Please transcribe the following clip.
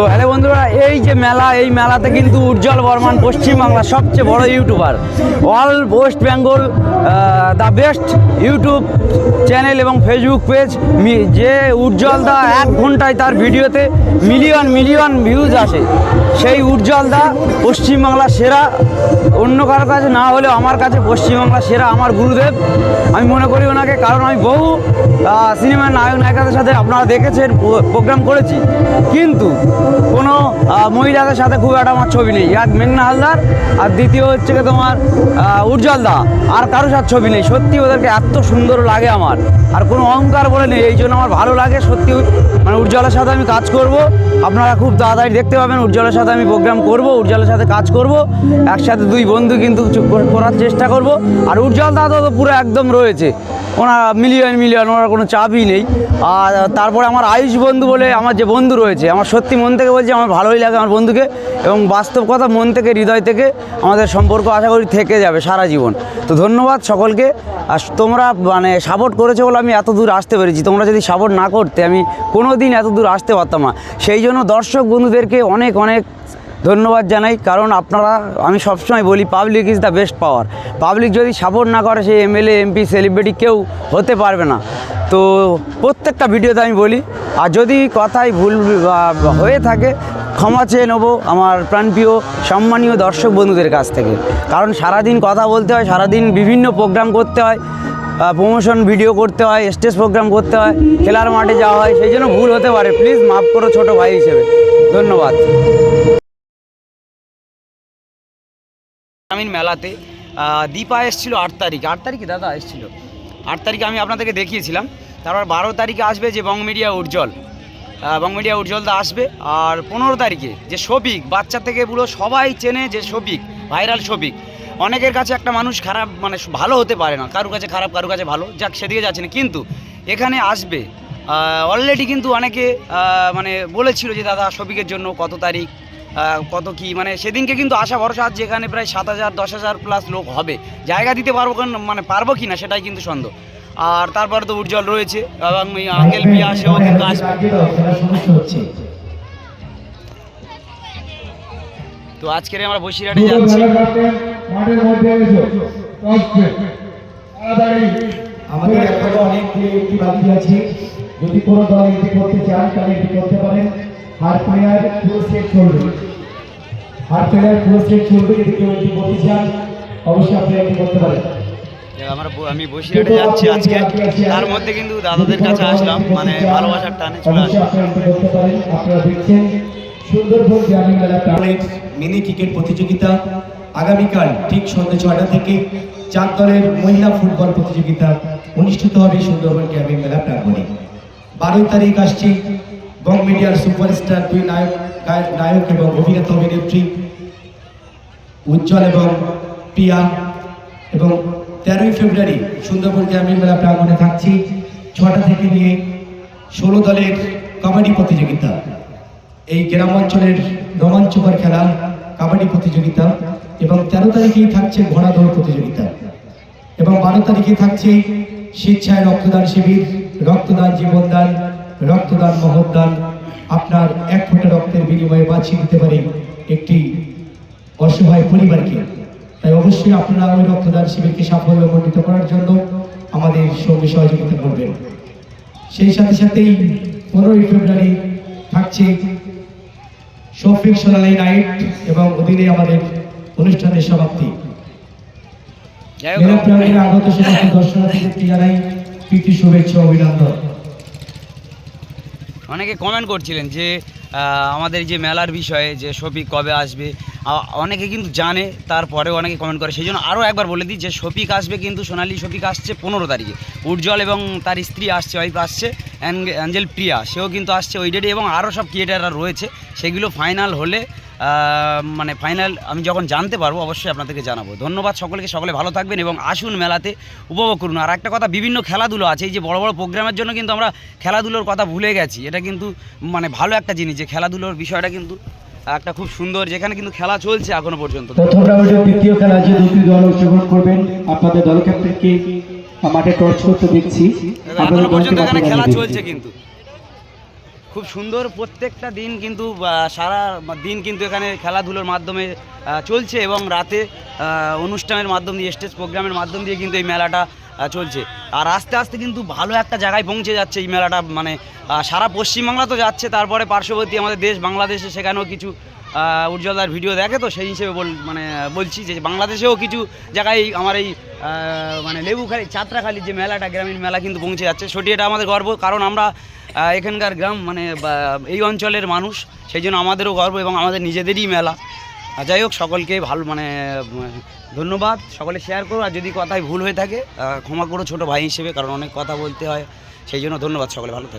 তো হ্যালো বন্ধুরা, এই যে মেলা, এই মেলাতে কিন্তু উজ্জ্বল বর্মান পশ্চিমবাংলার সবচেয়ে বড় YouTuber. All west Bengal the best YouTube channel এবং ফেসবুক পেজ যে উজ্জ্বল দা এক ঘন্টায় তার ভিডিওতে মিলিয়ন মিলিয়ন ভিউজ আসে। সেই উজ্জ্বল দা পশ্চিমবাংলার সেরা, অন্য কারোর কাছে না হলেও আমার কাছে পশ্চিমবাংলার সেরা আমার গুরুদেব। আমি মনে করি ওনাকে, কারণ আমি বহু সিনেমার নায়ক নায়িকাদের সাথে আপনারা দেখেছেন প্রোগ্রাম করেছি। কিন্তু কোনো মহিলাদের সাথে খুব একটা আমার ছবি নেই। এক মেঘনা হালদার, আর দ্বিতীয় হচ্ছে কি তোমার উজ্জ্বল দা, আর কারও সাথে ছবি নেই। সত্যি ওদেরকে এত সুন্দর লাগে আমার। আর কোনো অহংকার বলে নেই, এই জন্য আমার ভালো লাগে। সত্যি মানে উজ্জ্বলের সাথে আমি কাজ করব। আপনারা খুব তাড়াতাড়ি দেখতে পাবেন, উজ্জ্বলের সাথে আমি প্রোগ্রাম করব, উজ্জ্বলের সাথে কাজ করব। একসাথে দুই বন্ধু কিন্তু করার চেষ্টা করব। আর উজ্জ্বল দা তো পুরো একদম রয়েছে। ওনার মিলিয়ন মিলিয়ন ওনার কোনো চাপই নেই। আর তারপরে আমার আয়ুষ বন্ধু বলে আমার যে বন্ধু রয়েছে, আমার সত্যি মন থেকে বলছি, আমার ভালোই লাগে আমার বন্ধুকে এবং বাস্তব কথা মন থেকে, হৃদয় থেকে আমাদের সম্পর্ক আশা করি থেকে যাবে সারা জীবন। তো ধন্যবাদ সকলকে। আর তোমরা মানে সাপোর্ট করেছ বলে আমি এত দূর আসতে পেরেছি। তোমরা যদি সাপোর্ট না করতে, আমি কোনো দিন এত দূর আসতে পারতাম না। সেই জন্য দর্শক বন্ধুদেরকে অনেক অনেক ধন্যবাদ জানাই, কারণ আপনারা, আমি সবসময় বলি public is the best power public যদি সাপোর্ট না করে, সেই এমএলএ এমপি সেলিব্রিটি কেউ হতে পারবে না। তো প্রত্যেকটা ভিডিওতে আমি বলি, আর যদি কথাই ভুল হয়ে থাকে, ক্ষমা চেয়ে নেব আমার প্রাণপ্রিয়, সম্মানীয় দর্শক বন্ধুদের কাছ থেকে। কারণ সারাদিন কথা বলতে হয়, সারাদিন বিভিন্ন প্রোগ্রাম করতে হয় প্রমোশন ভিডিও করতে হয় স্টেজ প্রোগ্রাম করতে হয়, খেলার মাঠে যাওয়া হয়, সেই জন্য ভুল হতে পারে। প্লিজ মাফ করো ছোটো ভাই হিসেবে। ধন্যবাদ। গ্রামীণ মেলাতে দীপা এসেছিল আট তারিখে। আট তারিখে দাদা এসেছিল। আট তারিখে আমি আপনাদেরকে দেখিয়েছিলাম। তারপর বারো তারিখে আসবে যে বং মিডিয়া উজ্জ্বল। বং মিডিয়া উজ্জ্বল দা আসবে। আর পনেরো তারিখে যে শফিক, বাচ্চা থেকে পুরো সবাই চেনে যে শফিক, ভাইরাল শফিক। অনেকের কাছে একটা মানুষ খারাপ মানে ভালো হতে পারে না। কারোর কাছে খারাপ, কারোর কাছে ভালো, যাক সেদিকে যাচ্ছে না। কিন্তু এখানে আসবে অলরেডি কিন্তু অনেকে মানে বলেছিল যে, দাদা, শফিকের জন্য কত তারিখ? কত কি মানে সেদিনকে কিন্তু আশা ভরসা আছে যেখানে প্রায় সাত হাজার দশ হাজার প্লাস লোক হবে। জায়গা দিতে পারব কেন- মানে পারব কি না সেটাই কিন্তু সন্দেহ। আর তারপরে তো উজ্জ্বল রয়েছে এবং ওই আঙ্কেল পিয়া সেও কিন্তু আসবে। তো আজকের আমরা বসিরহাটে যাচ্ছি। আমাদের এখনও অনেক একটি বাকি আছে। যদি কোনো দল এটি করতে চান তাহলে এটি করতে পারেন। হার প্লেয়ার পুরো সেট চলবে। হার প্লেয়ার পুরো সেট চলবে যদি কেউ এটি করতে চান অবশ্যই আপনি এটি করতে পারেন। আমরা আমি বসিরহাটে যাচ্ছি আজকে। তার মধ্যে কিন্তু দাদাদের কাছে আসলাম মানে ভালোবাসার টানে চলে আসলাম। আপনারা দেখছেন সুন্দরবন গ্রামীণ মেলা মিনি ক্রিকেট প্রতিযোগিতা। আগামীকাল ঠিক সন্ধ্যে ছয়টা থেকে চার দলের মহিলা ফুটবল প্রতিযোগিতা অনুষ্ঠিত হবে সুন্দরবন গ্রামীণ মেলা প্রাঙ্গণে। বারোই তারিখ আসছে। বং মিডিয়ার সুপারস্টার, দুই নায়ক নায়ক এবং অভিনেতা অভিনেত্রী উজ্জ্বল এবং পিয়া এবং তেরোই ফেব্রুয়ারি সুন্দরবন গ্রামীণ মেলা প্রাঙ্গণে থাকছি। ছটা থেকে নিয়ে ষোলো দলের কাবাডি প্রতিযোগিতা। এই গ্রাম অঞ্চলের রোমাঞ্চকর খেলা, কাবাডি প্রতিযোগিতা এবং তেরো তারিখেই থাকছে ঘোড়া দৌড় প্রতিযোগিতা। এবং বারো তারিখে থাকছে স্বেচ্ছায় রক্তদান শিবির, রক্তদান জীবনদান রক্তদান মহৎদান আপনার এক ফোঁটা রক্তের বিনিময়ে বাঁচিয়ে দিতে পারে একটি অসহায় পরিবারকে। তাই অবশ্যই আপনারা ওই রক্তদান শিবিরকে সাফল্য সাফল্যমণ্ডিত করার জন্য আমাদের সঙ্গে সহযোগিতা করবেন। সেই সাথে সাথেই পনেরোই ফেব্রুয়ারি থাকছে শফিক সোনালী নাইট এবং ওদিনে আমাদের অনুষ্ঠানের সমাপ্তি। মেলা আগত সমস্ত দর্শনার্থীদেরকে জানাই প্রীতি শুভেচ্ছা অভিনন্দন। অনেকে কমেন্ট করছিলেন যে আমাদের যে মেলার বিষয়ে যে শফিক কবে আসবে অনেকে কিন্তু জানে, তারপরেও অনেকে কমেন্ট করে। সেই জন্য আরও একবার বলে দিই যে, শফিক আসবে কিন্তু সোনালি শফিক আসছে পনেরো তারিখে। উজ্জ্বল এবং তার স্ত্রী আসছে ওয়াইফ আসছে অ্যাঞ্জেল প্রিয়া, সেও কিন্তু আসছে ওই ডেটে এবং আরও সব ক্রিয়েটাররা রয়েছে। সেগুলো ফাইনাল হলে মানে ফাইনাল আমি যখন জানতে পারব অবশ্যই আপনাদেরকে জানাব। ধন্যবাদ সকলকে সকলে ভালো থাকবেন এবং আসুন মেলাতে উপভোগ করুন। আর একটা কথা বিভিন্ন খেলাধুলো আছে এই যে বড় বড় প্রোগ্রামের জন্য কিন্তু আমরা খেলাধুলোর কথা ভুলে গেছি। এটা কিন্তু মানে ভালো একটা জিনিস যে খেলাধুলোর বিষয়টা কিন্তু একটা খুব সুন্দর যেখানে কিন্তু খেলা চলছে এখনও পর্যন্ত। প্রথম দ্বিতীয় খেলা যে দুটি দল অংশগ্রহণ করবেন আপনাদের দল ক্যাপ্টেনকে মাঠে টর্চ করতে দেখছি। এখনও পর্যন্ত এখানে খেলা চলছে কিন্তু। খুব সুন্দর প্রত্যেকটা দিন কিন্তু সারা দিন কিন্তু এখানে খেলাধুলোর মাধ্যমে চলছে এবং রাতে অনুষ্ঠানের মাধ্যম দিয়ে স্টেজ প্রোগ্রামের মাধ্যম দিয়ে কিন্তু এই মেলাটা চলছে। আর আস্তে আস্তে কিন্তু ভালো একটা জায়গায় পৌঁছে যাচ্ছে এই মেলাটা মানে সারা পশ্চিমবাংলা তো যাচ্ছে, তারপরে পার্শ্ববর্তী আমাদের দেশ, বাংলাদেশে সেখানেও কিছু উজ্জ্বলদার ভিডিও দেখে তো সেই হিসেবে বল মানে বলছি যে বাংলাদেশেও কিছু জায়গায় আমার এই মানে লেবুখালি চাত্রাখালির যে মেলাটা, গ্রামীণ মেলা কিন্তু পৌঁছে যাচ্ছে। সেটি এটা আমাদের গর্ব, কারণ আমরা এখানকার গ্রাম মানে এই অঞ্চলের মানুষ, সেই জন্য আমাদেরও গর্ব এবং আমাদের নিজেদেরই মেলা। যাই হোক, সকলকে ভালো মানে ধন্যবাদ। সকলে শেয়ার করো, আর যদি কথায় ভুল হয়ে থাকে ক্ষমা করো ছোট ভাই হিসেবে, কারণ অনেক কথা বলতে হয়। সেই জন্য ধন্যবাদ, সকলে ভালো থাকবে।